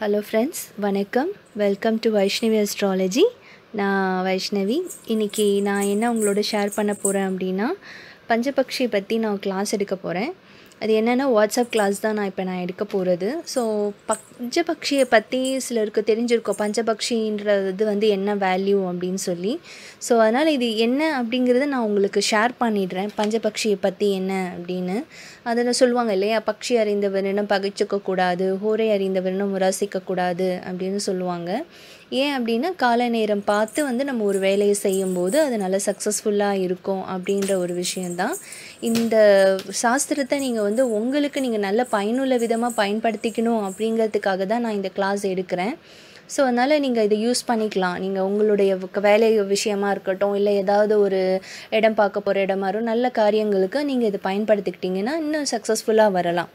Hello friends வணக்கம். Welcome to Vaishnavi astrology நான் வைஷ்ணவி. இன்றைக்கி நான் என்ன உங்களோட ஷேர் பண்ண போகிறேன் அப்படின்னா பஞ்சபக்ஷி பற்றி நான் கிளாஸ் எடுக்க போகிறேன் அது என்னென்னா வாட்ஸ்அப் கிளாஸ் தான் நான் இப்போ நான் எடுக்க போகிறது ஸோ பஞ்சபக்ஷியை பற்றி சிலருக்கு தெரிஞ்சிருக்கோம். பஞ்சபக்ஷின்றது வந்து என்ன வேல்யூ அப்படின்னு சொல்லி. ஸோ அதனால் இது என்ன அப்படிங்கிறத நான் உங்களுக்கு ஷேர் பண்ணிடுறேன். பஞ்சபக்ஷியை பற்றி என்ன அப்படின்னு. அதில் சொல்லுவாங்க இல்லையா? பக்ஷி அறிந்தவரிடம் பகைச்சிக்கக்கூடாது ஹோரை அறிந்தவரிடம் முராசிக்கக்கூடாது அப்படின்னு சொல்லுவாங்க. ஏன் அப்படின்னா கால நேரம் பார்த்து வந்து நம்ம ஒரு வேலையை செய்யும்போது அது நல்லா சக்ஸஸ்ஃபுல்லாக இருக்கும் அப்படின்ற ஒரு விஷயந்தான் இந்த சாஸ்திரத்தை நீங்கள் வந்து உங்களுக்கு நீங்கள் நல்ல பயனுள்ள விதமாக பயன்படுத்திக்கணும் அப்படிங்கிறதுக்காக தான் நான் இந்த கிளாஸ் எடுக்கிறேன். ஸோ அதனால் நீங்கள் இதை யூஸ் பண்ணிக்கலாம். நீங்கள் உங்களுடைய வேலை விஷயமா இருக்கட்டும் இல்லை ஏதாவது ஒரு இடம் பார்க்க போகிற இடமா இருக்கும் நல்ல காரியங்களுக்கு நீங்கள் இதை பயன்படுத்திக்கிட்டிங்கன்னா இன்னும் சக்ஸஸ்ஃபுல்லாக வரலாம்.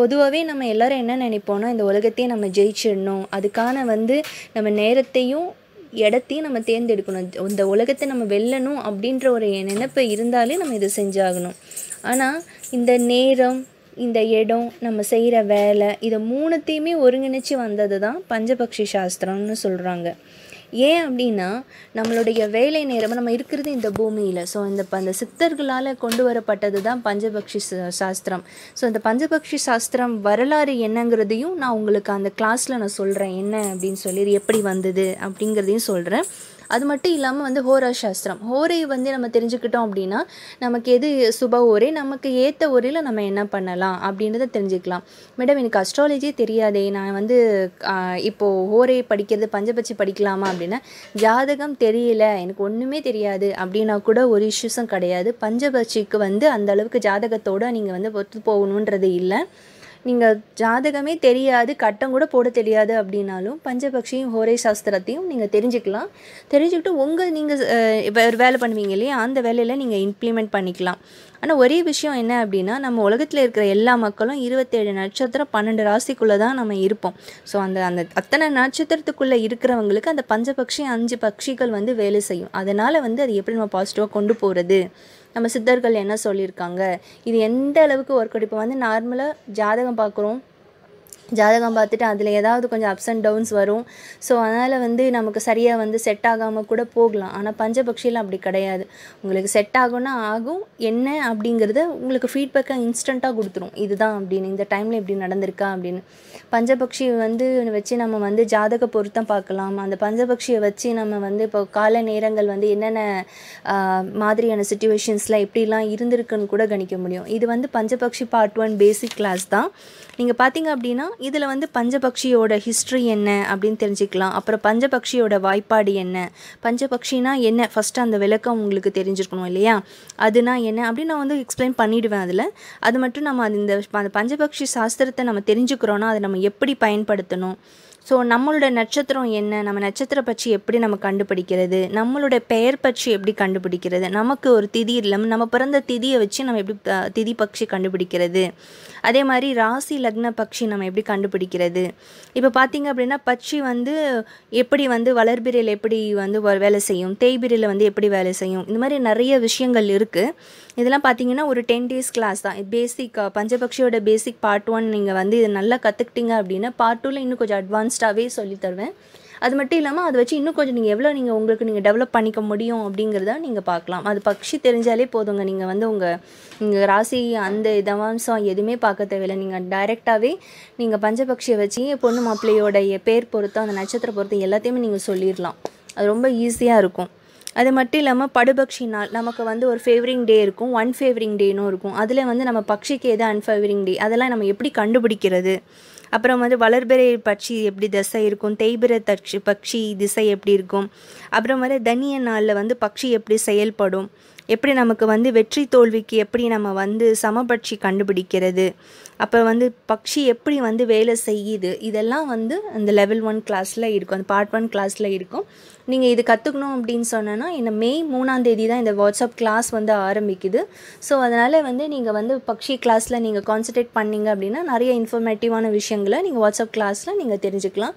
பொதுவாகவே நம்ம எல்லோரும் என்ன நினைப்போம்னா இந்த உலகத்தையே நம்ம ஜெயிச்சிடணும். அதுக்கான வந்து நம்ம நேரத்தையும் இடத்தையும் நம்ம தேர்ந்தெடுக்கணும். இந்த உலகத்தை நம்ம வெல்லணும் அப்படின்ற ஒரு நினைப்பு இருந்தாலே நம்ம இதை செஞ்சாகணும். ஆனால் இந்த நேரம் இந்த இடம் நம்ம செய்கிற வேலை இதை மூணுத்தையுமே ஒருங்கிணைச்சு வந்தது தான் பஞ்சபக்ஷி சாஸ்திரம்னு சொல்கிறாங்க ஏன் அப்படின்னா நம்மளுடைய வேலை நேரம் நம்ம இருக்கிறது இந்த பூமியில். ஸோ இந்த அந்த சித்தர்களால் கொண்டு வரப்பட்டது தான் பஞ்சபக்ஷி சாஸ்திரம். ஸோ இந்த பஞ்சபக்ஷி சாஸ்திரம் வரலாறு என்னங்கிறதையும் நான் உங்களுக்கு அந்த கிளாஸில் நான் சொல்கிறேன் என்ன அப்படின்னு சொல்லி எப்படி வந்தது அப்படிங்கிறதையும் சொல்கிறேன் அது மட்டும் இல்லாமல் வந்து ஹோரா சாஸ்திரம். ஹோரை வந்து நம்ம தெரிஞ்சுக்கிட்டோம் அப்படின்னா நமக்கு எது சுப ஓரே நமக்கு ஏற்ற ஓரையில் நம்ம என்ன பண்ணலாம் அப்படின்றத தெரிஞ்சுக்கலாம். மேடம் எனக்கு அஸ்ட்ராலஜியே தெரியாதே. நான் வந்து இப்போது ஹோரை படிக்கிறது பஞ்சபட்சி படிக்கலாமா அப்படின்னா ஜாதகம் தெரியல. எனக்கு ஒன்றுமே தெரியாது. அப்படின்னா கூட ஒரு இஷ்யூஸும் கிடையாது. பஞ்சபட்சிக்கு வந்து அந்த அளவுக்கு ஜாதகத்தோடு நீங்கள் வந்து ஒத்து போகணுன்றது இல்லை. நீங்கள் ஜாதகமே தெரியாது கட்டம் கூட போட தெரியாது அப்படின்னாலும் பஞ்சபக்ஷியும் ஹோரை சாஸ்திரத்தையும் நீங்கள் தெரிஞ்சுக்கலாம். தெரிஞ்சுக்கிட்டு உங்கள் நீங்கள் வேலை பண்ணுவீங்க இல்லையா? அந்த வேலையில் நீங்கள் இம்ப்ளிமெண்ட் பண்ணிக்கலாம். ஆனால் ஒரே விஷயம் என்ன அப்படின்னா நம்ம உலகத்தில் இருக்கிற எல்லா மக்களும் இருபத்தேழு நட்சத்திரம் பன்னெண்டு ராசிக்குள்ளே தான் நம்ம இருப்போம். ஸோ அந்த அந்த அத்தனை நட்சத்திரத்துக்குள்ளே இருக்கிறவங்களுக்கு அந்த பஞ்சபக்ஷி அஞ்சு பக்ஷிகள் வந்து வேலை செய்யும். அதனால் வந்து அது எப்படி நம்ம பாசிட்டிவாக கொண்டு போகிறது நம்ம சித்தர்கள் என்ன சொல்லியிருக்காங்க? இது எந்த அளவுக்கு ஒர்க் அவுட் இப்போ வந்து நார்மலாக ஜாதகம் பார்க்குறோம். ஜாதகம் பார்த்துட்டு அதில் ஏதாவது கொஞ்சம் அப்ஸ் அண்ட் டவுன்ஸ் வரும். ஸோ அதனால் வந்து நமக்கு சரியாக வந்து செட் ஆகாமல் கூட போகலாம். ஆனால் பஞ்சபக்ஷியில் அப்படி கிடையாது. உங்களுக்கு செட் ஆகும்னா ஆகும். என்ன அப்படிங்கிறத உங்களுக்கு ஃபீட்பேக்காக இன்ஸ்டண்ட்டாக கொடுத்துரும். இதுதான் அப்படின்னு. இந்த டைமில் இப்படி நடந்திருக்கா அப்படின்னு. பஞ்சபக்ஷி வந்து வச்சு நம்ம வந்து ஜாதக பொருத்தம் பார்க்கலாம். அந்த பஞ்சபக்ஷியை வச்சு நம்ம வந்து இப்போ கால நேரங்கள் வந்து என்னென்ன மாதிரியான சுச்சுவேஷன்ஸில் எப்படிலாம் இருந்திருக்குன்னு கூட கணிக்க முடியும். இது வந்து பஞ்சபக்ஷி பார்ட் ஒன் பேசிக் கிளாஸ் தான். நீங்கள் பார்த்தீங்க அப்படின்னா இதில் வந்து பஞ்சபக்ஷியோட ஹிஸ்ட்ரி என்ன அப்படின்னு தெரிஞ்சுக்கலாம். அப்புறம் பஞ்சபக்ஷியோட வாய்ப்பாடு என்ன? பஞ்சபக்ஷினா என்ன? ஃபஸ்ட்டு அந்த விளக்கம் உங்களுக்கு தெரிஞ்சிருக்கணும் இல்லையா? அதுனா என்ன? அப்படின்னு நான் வந்து எக்ஸ்பிளைன் பண்ணிவிடுவேன் அதில். அது மட்டும் நம்ம இந்த அந்த பஞ்சபக்ஷி சாஸ்திரத்தை நம்ம தெரிஞ்சுக்கிறோன்னா அதை நம்ம எப்படி பயன்படுத்தணும்? ஸோ நம்மளோட நட்சத்திரம் என்ன? நம்ம நட்சத்திர பற்றி எப்படி நம்ம கண்டுபிடிக்கிறது? நம்மளோட பெயர் பற்றி எப்படி கண்டுபிடிக்கிறது? நமக்கு ஒரு திதி இல்லாமல் நம்ம பிறந்த திதியை வச்சு நம்ம எப்படி திதி பட்சி கண்டுபிடிக்கிறது? அதே மாதிரி ராசி லக்ன பட்சி நம்ம எப்படி கண்டுபிடிக்கிறது? இப்போ பார்த்திங்க அப்படின்னா பட்சி வந்து எப்படி வந்து வளர்பிரையில் எப்படி வந்து வேலை செய்யும்? தேய்பிரையில் வந்து எப்படி வேலை செய்யும்? இந்த மாதிரி நிறைய விஷயங்கள் இருக்குது இதெல்லாம் பார்த்தீங்கன்னா ஒரு டென் டேஸ் கிளாஸ் தான். பேசிக் பஞ்சபக்ஷியோட பேசிக் பார்ட் ஒன் நீங்கள் வந்து இதை நல்லா கற்றுக்கிட்டீங்க அப்படின்னா பார்ட் டூவில் இன்னும் கொஞ்சம் அட்வான்ஸ் அட்வான்ஸ்டாகவே சொல்லி தருவேன் அது மட்டும் இல்லாமல் அதை வச்சு இன்னும் கொஞ்சம் நீங்கள் எவ்வளோ நீங்கள் உங்களுக்கு நீங்கள் டெவலப் பண்ணிக்க முடியும் அப்படிங்கிறத நீங்கள் பார்க்கலாம். அது பக்ஷி தெரிஞ்சாலே போதுங்க. நீங்கள் வந்து உங்கள் நீங்கள் ராசி அந்த தவாம்சம் எதுவுமே பார்க்க தேவையில்லை. நீங்கள் டைரெக்டாகவே நீங்கள் பஞ்சபக்ஷியை வச்சு பொண்ணு மாப்பிள்ளையோடைய பேர் பொறுத்தம் அந்த நட்சத்திர பொறுத்தம் எல்லாத்தையுமே நீங்கள் சொல்லிடலாம். அது ரொம்ப ஈஸியாக இருக்கும். அது மட்டும் இல்லாமல் படுபக்ஷி நாள் நமக்கு வந்து ஒரு ஃபேவரிங் டே இருக்கும். ஒன் ஃபேவரிங் டேனும் இருக்கும். அதில் வந்து நம்ம பக்ஷிக்கு எது அன்ஃபேவரிங் டே அதெல்லாம் நம்ம எப்படி கண்டுபிடிக்கிறது? அப்புறம் வந்து வளர்பிறை பட்சி எப்படி திசை இருக்கும் தேய்பிர தட்சி பட்சி திசை எப்படி இருக்கும் அப்புறம் வந்து தனிய நாளில் வந்து பட்சி எப்படி செயல்படும் எப்படி நமக்கு வந்து வெற்றி தோல்விக்கு எப்படி நம்ம வந்து சமபட்சி கண்டுபிடிக்கிறது அப்போ வந்து பக்ஷி எப்படி வந்து வேலை செய்யுது? இதெல்லாம் வந்து அந்த லெவல் ஒன் கிளாஸில் இருக்கும். அந்த பார்ட் ஒன் கிளாஸில் இருக்கும். நீங்கள் இது கற்றுக்கணும் அப்படின்னு சொன்னேன்னா இந்த மே மூணாந்தேதி தான் இந்த வாட்ஸ்அப் கிளாஸ் வந்து ஆரம்பிக்குது. ஸோ அதனால் வந்து நீங்கள் வந்து பக்ஷி கிளாஸில் நீங்கள் கான்சன்ட்ரேட் பண்ணிங்க அப்படின்னா நிறைய இன்ஃபர்மேட்டிவான விஷயங்களை நீங்கள் வாட்ஸ்அப் கிளாஸில் நீங்கள் தெரிஞ்சுக்கலாம்.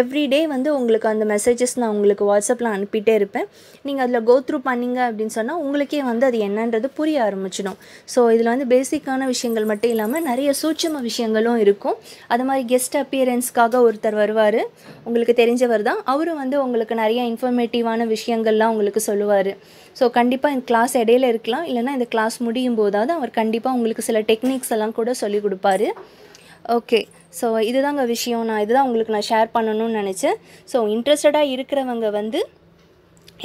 எவ்ரி டே வந்து உங்களுக்கு அந்த மெசேஜஸ் நான் உங்களுக்கு வாட்ஸ்அப்பில் அனுப்பிட்டே இருப்பேன். நீங்கள் அதில் கோ த்ரூ பண்ணிங்க அப்படின்னு சொன்னால் உங்களுக்கே வந்து அது என்னன்றது புரிய ஆரம்பிச்சிடும். ஸோ இதில் வந்து பேசிக்கான விஷயங்கள் மட்டும் இல்லாமல் நிறைய சூட்சம விஷயங்களும் இருக்கும். அது மாதிரி கெஸ்ட் அப்பியரன்ஸ்க்காக ஒருத்தர் வருவார். உங்களுக்கு தெரிஞ்சவர் தான். அவரும் வந்து உங்களுக்கு நிறைய இன்ஃபர்மேட்டிவான விஷயங்கள்லாம் உங்களுக்கு சொல்லுவார். ஸோ கண்டிப்பாக இந்த கிளாஸ் இடையில இருக்கலாம். இல்லைன்னா இந்த கிளாஸ் முடியும் போதாவது அவர் கண்டிப்பாக உங்களுக்கு சில டெக்னிக்ஸ் எல்லாம் கூட சொல்லி கொடுப்பாரு. ஓகே ஸோ இதுதாங்க விஷயம். நான் இதுதான் உங்களுக்கு நான் ஷேர் பண்ணணும்னு நினச்சேன். ஸோ இன்ட்ரெஸ்டடாக இருக்கிறவங்க வந்து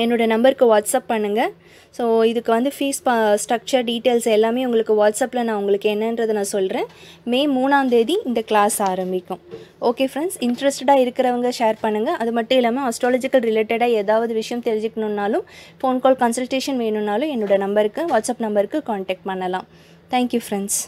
என்னோடய நம்பருக்கு வாட்ஸ்அப் பண்ணுங்கள் ஸோ இதுக்கு வந்து ஃபீஸ் ப ஸ்ட்ரக்சர் டீட்டெயில்ஸ் எல்லாமே உங்களுக்கு வாட்ஸ்அப்பில் நான் உங்களுக்கு என்னன்றதை நான் சொல்கிறேன் மே மூணாந்தேதி இந்த கிளாஸ் ஆரம்பிக்கும். ஓகே ஃப்ரெண்ட்ஸ் இன்ட்ரெஸ்டடாக இருக்கிறவங்க ஷேர் பண்ணுங்கள் அது மட்டும் இல்லாமல் அஸ்ட்ராலஜிக்கல் ரிலேட்டடாக ஏதாவது விஷயம் தெரிஞ்சுக்கணுன்னாலும் ஃபோன் கால் கன்சல்டேஷன் வேணும்னாலும் என்னோடய நம்பருக்கு வாட்ஸ்அப் நம்பருக்கு காண்டாக்ட் பண்ணலாம். Thank you friends